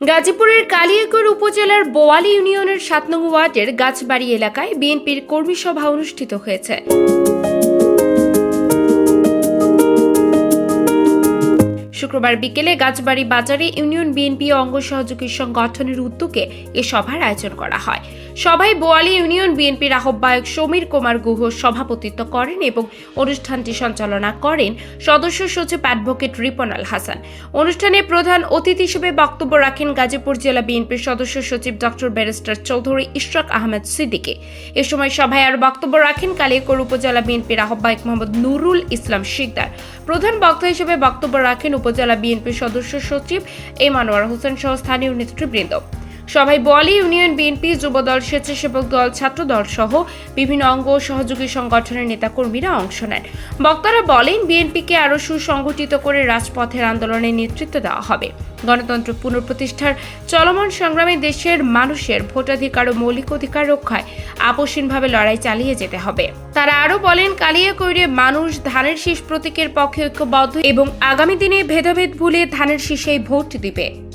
গাজীপুরের কালিয়াকৈর উপজেলার বোয়ালি ইউনিয়নের সাত নং ওয়ার্ডের গাছবাড়ি এলাকায় বিএনপির কর্মী সভা অনুষ্ঠিত হয়েছে। শুক্রবার বিকেলে গাছবাড়ি বাজারে ইউনিয়ন বিএনপি অঙ্গ সহযোগী সংগঠনের উদ্যোগে এ সভার আয়োজন করা হয়। সভায় বোয়ালি ইউনিয়ন বিএনপির আহ্বায়ক সমীর কুমার গুহ সভাপতিত্ব করেন এবং অনুষ্ঠানটি সঞ্চালনা করেন সদস্য সচিব অ্যাডভোকেট রিপনাল হাসান। অনুষ্ঠানে প্রধান অতিথি হিসেবে বক্তব্য রাখেন গাজীপুর জেলা বিএনপির সদস্য সচিব ডক্টর ব্যারিস্টার চৌধুরী ইশরাক আহমেদ সিদ্দিকী। এ সময় সভায় আর বক্তব্য রাখেন কালিয়াকৈর উপজেলা বিএনপির আহ্বায়ক মোহাম্মদ নুরুল ইসলাম শিকদার। প্রধান বক্তা হিসেবে বক্তব্য রাখেন উপজেলা বিএনপির সদস্য সচিব এম আনোয়ার হোসেন সহ স্থানীয় নেতৃবৃন্দ। সভায় বোয়ালি ইউনিয়ন বিএনপি, যুবদল, স্বেচ্ছাসেবক দল ছাত্রদল সহ বিভিন্ন অঙ্গ সহযোগী সংগঠনের নেতাকর্মীরা অংশ নেন। বক্তারা বলেন, বিএনপিকে আরও সুসংগঠিত করে রাজপথের আন্দোলনে নেতৃত্ব দেওয়া হবে। গণতন্ত্র পুনঃপ্রতিষ্ঠার চলমান সংগ্রামে দেশের মানুষের ভোটাধিকার ও মৌলিক অধিকার রক্ষায় আপসীনভাবে লড়াই চালিয়ে যেতে হবে। তারা আরও বলেন, কালিয়া কালিয়াকৈরে মানুষ ধানের শীষ প্রতীকের পক্ষে ঐক্যবদ্ধ এবং আগামী দিনে ভেদাভেদ ভুলে ধানের শীষেই ভোট দিবে।